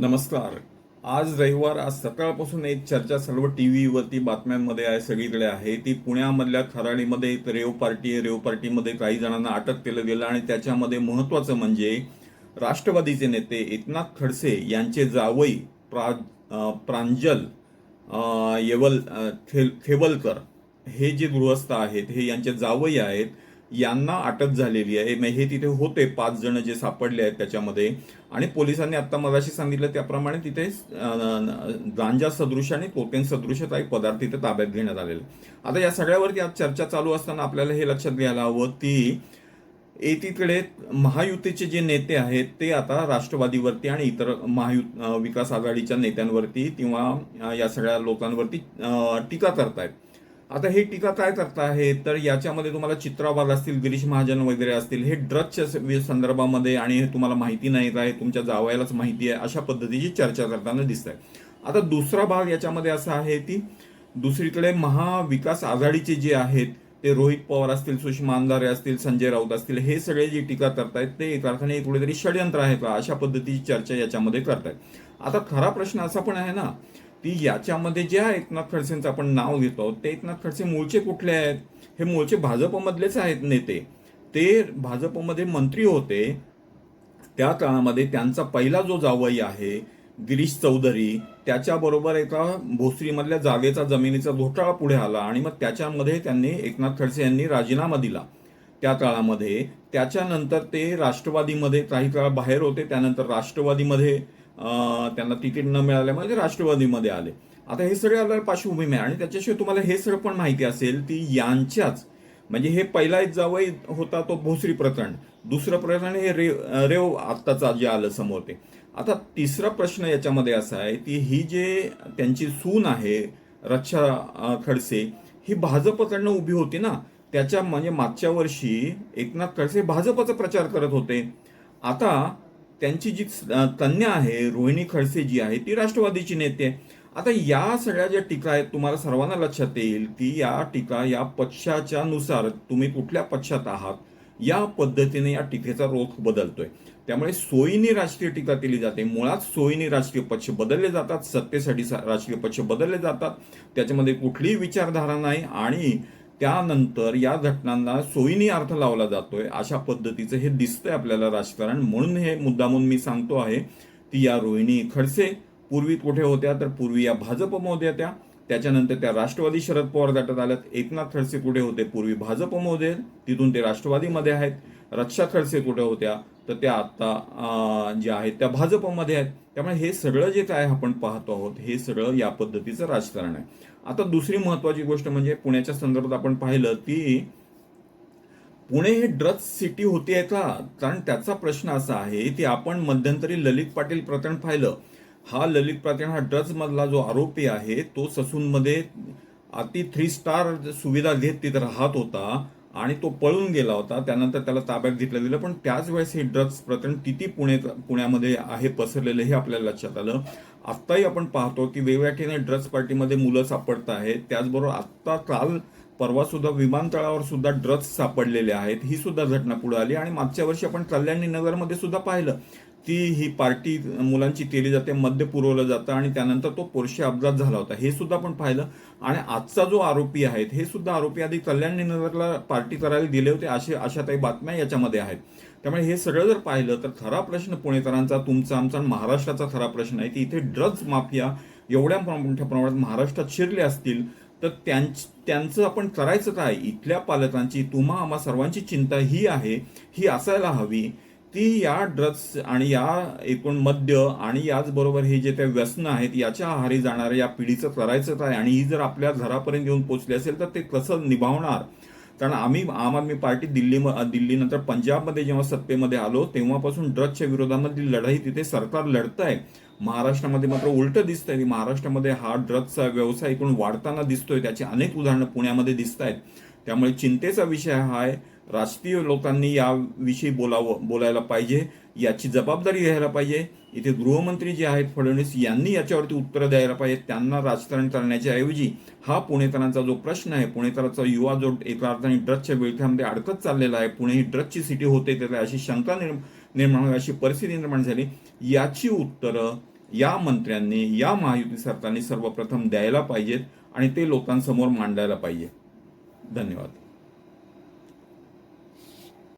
नमस्कार. आज रविवार आज सकाळपासून एक चर्चा सर्व टी व्हीवरती बातम्यांमध्ये आहे सगळीकडे आहे. ती पुण्यामधल्या खराडीमध्ये एक रेव पार्टी आहे. रेव पार्टीमध्ये काही जणांना अटक केलं गेलं आणि त्याच्यामध्ये महत्त्वाचं म्हणजे राष्ट्रवादीचे नेते एकनाथ खडसे यांचे जावई प्रा प्रांजल येवल खेवलकर हे जे गृहस्थ आहेत हे यांचे जावई आहेत. यांना अटक झालेली आहे. मग हे तिथे होते. पाच जण जे सापडले आहेत त्याच्यामध्ये. आणि पोलिसांनी आता मगाशी सांगितलं त्याप्रमाणे तिथे गांजा सदृश आणि कोकेन सदृश काही पदार्थ तिथे ताब्यात घेण्यात आलेले आता या सगळ्यावरती आज चर्चा चालू असताना आपल्याला हे लक्षात घ्यायला हवं की एकीकडे महायुतीचे जे नेते आहेत ते आता राष्ट्रवादीवरती आणि इतर महायु विकास आघाडीच्या नेत्यांवरती किंवा या सगळ्या लोकांवरती टीका करतायत. आता हे टीका काय करतायत तर याच्यामध्ये तुम्हाला चित्रावाद असतील गिरीश महाजन वगैरे असतील हे ड्रग्सच्या संदर्भामध्ये आणि हे तुम्हाला माहिती नाही आहे तुमच्या जावयालाच माहिती आहे अशा पद्धतीची चर्चा करताना दिसत आहे आता दुसरा भाग याच्यामध्ये असा आहे की दुसरीकडे महाविकास आघाडीचे जे आहेत ते रोहित पवार असतील सुषमा अंधारे असतील संजय राऊत असतील हे सगळे जे टीका करतायत ते एका अर्थाने कुठेतरी षडयंत्र आहे का अशा पद्धतीची चर्चा याच्यामध्ये करतायत आता खरा प्रश्न असा पण आहे ना ती याच्यामध्ये ज्या एकनाथ खडसेंचं आपण नाव घेतो ते एकनाथ खडसे मूळचे कुठले आहेत? हे मूळचे भाजपमधलेच आहेत नेते. ते भाजपमध्ये मंत्री होते. त्या काळामध्ये त्यांचा पहिला जो जावई आहे गिरीश चौधरी त्याच्याबरोबर एका भोसरीमधल्या जागेचा जमिनीचा घोटाळा पुढे आला आणि मग त्याच्यामध्ये त्यांनी एकनाथ खडसे यांनी राजीनामा दिला. त्या काळामध्ये त्याच्यानंतर ते राष्ट्रवादीमध्ये काही काळ बाहेर होते त्यानंतर राष्ट्रवादीमध्ये त्यांना तिकीट न मिळाल्यामुळे ते राष्ट्रवादीमध्ये आले. आता हे सगळे आपल्याला पार्श्वभूमी आहे आणि त्याच्याशिवाय तुम्हाला हे सगळं पण माहिती असेल ती यांच्याच म्हणजे हे पहिला एक जावई होता तो भोसरी प्रकरण. दुसरं प्रकरण हे रेव रेव आत्ताचा जे आलं समोर ते. आता तिसरा प्रश्न याच्यामध्ये असा आहे की ही जे त्यांची सून आहे रक्षा खडसे ही भाजपकडनं उभी होती ना त्याच्या म्हणजे मागच्या वर्षी एकनाथ खडसे भाजपचा प्रचार करत होते. आता त्यांची जी कन्या आहे रोहिणी खडसे जी आहे ती राष्ट्रवादीची नेते आहे. आता या सगळ्या ज्या टीका आहेत तुम्हाला सर्वांना लक्षात येईल की या टीका या पक्षाच्या नुसार तुम्ही कुठल्या पक्षात आहात या पद्धतीने या टीकेचा रोख बदलतोय. त्यामुळे सोयीनी राजकीय टीका केली जाते. मुळात सोयीने राजकीय पक्ष बदलले जातात सत्तेसाठी सा- राजकीय पक्ष बदलले जातात. त्याच्यामध्ये कुठलीही विचारधारा नाही आणि त्यानंतर या घटनांना सोयीनी अर्थ लावला जातोय अशा पद्धतीचं हे दिसतंय आपल्याला राजकारण. म्हणून हे मुद्दामून मी सांगतो आहे ती या रोहिणी खडसे पूर्वी कुठे होत्या तर पूर्वी या भाजपमध्ये त्या. त्याच्यानंतर त्या राष्ट्रवादी शरद पवार गटात आल्यात. एकनाथ खडसे कुठे होते पूर्वी भाजपमध्ये तिथून ते राष्ट्रवादीमध्ये आहेत. रक्षा खडसे कुठे होत्या तर त्या आता ज्या आहेत त्या भाजपमध्ये आहेत. त्यामुळे हे सगळं जे काय आपण पाहतो आहोत हे सगळं या पद्धतीचं राजकारण आहे. आता दुसरी महत्वाची गोष्ट म्हणजे पुण्याच्या संदर्भात आपण पाहिलं की पुणे हे ड्रग्स सिटी होती का? कारण त्याचा प्रश्न असा आहे की आपण मध्यंतरी ललित पाटील प्रकरण पाहिलं. हा ललित पाटील हा ड्रग्ज मधला जो आरोपी आहे तो ससूनमध्ये अति थ्री स्टार सुविधा घेत तिथे राहत होता. आणि तो पळून गेला होता. त्यानंतर त्याला ताब्यात घेतलं गेलं. पण त्याच वेळेस हे ड्रग्ज प्रकरण किती पुणे पुण्यामध्ये आहे पसरलेलं हे आपल्याला लक्षात आलं. आत्ताही आपण पाहतो की वेगवेगळ्या ठिकाणी ड्रग्ज पार्टीमध्ये मुलं सापडत आहेत. त्याचबरोबर आत्ता काल परवा सुद्धा विमानतळावर सुद्धा ड्रग्ज सापडलेले आहेत. ही सुद्धा घटना पुढे आली आणि मागच्या वर्षी आपण कल्याणी नगरमध्ये सुद्धा पाहिलं. ती ही पार्टी मुलांची केली जाते मद्य पुरवलं जातं आणि त्यानंतर तो पोरशे अपघात झाला होता. हे सुद्धा आपण पाहिलं. आणि आजचा जो आरोपी आहेत हे सुद्धा आरोपी आधी कल्याणी नगरला पार्टी करायला दिले होते असे अशा काही बातम्या याच्यामध्ये आहेत. त्यामुळे हे सगळं जर पाहिलं तर खरा प्रश्न पुणेकरांचा तुमचा आमचा महाराष्ट्राचा खरा प्रश्न आहे की इथे ड्रग्ज माफिया एवढ्या मोठ्या प्रमाणात महाराष्ट्रात शिरले असतील तर त्यांच त्यांचं आपण करायचं काय? इथल्या पालकांची तुम्हा आम्हा सर्वांची चिंता ही आहे ही असायला हवी. ती या ड्रग्स आणि या एकूण मद्य आणि याचबरोबर हे जे त्या व्यसनं आहेत याच्या आहारी जाणाऱ्या या पिढीचं करायचं काय? आणि ही जर आपल्या घरापर्यंत येऊन पोचली असेल तर ते कसं निभावणार? कारण आम्ही आम आदमी पार्टी दिल्ली दिल्लीनंतर पंजाबमध्ये जेव्हा सत्तेमध्ये आलो तेव्हापासून ड्रग्सच्या विरोधामधली लढाई तिथे सरकार लढत आहे. महाराष्ट्रामध्ये मात्र उलट दिसतंय. महाराष्ट्रामध्ये हा ड्रग्सचा व्यवसाय एकूण वाढताना दिसतोय. त्याची अनेक उदाहरणं पुण्यामध्ये दिसत आहेत त्यामुळे चिंतेचा विषय हा आहे. राजकीय लोकांनी याविषयी बोलावं बोलायला पाहिजे याची जबाबदारी घ्यायला पाहिजे. इथे गृहमंत्री जे आहेत फडणवीस यांनी याच्यावरती उत्तरं द्यायला पाहिजे. त्यांना राजकारण करण्याच्या ऐवजी हा पुणेकरांचा जो प्रश्न आहे पुणेकरांचा युवा जो एका अर्थाने ड्रग्सच्या विळख्यामध्ये अडकत चाललेला आहे पुणे ही ड्रग्सची सिटी होते त्याला अशी शंका निर्माण अशी परिस्थिती निर्माण झाली. याची उत्तरं या मंत्र्यांनी या महायुती सरकारने सर्वप्रथम द्यायला पाहिजेत आणि ते लोकांसमोर मांडायला पाहिजे धन्यवाद.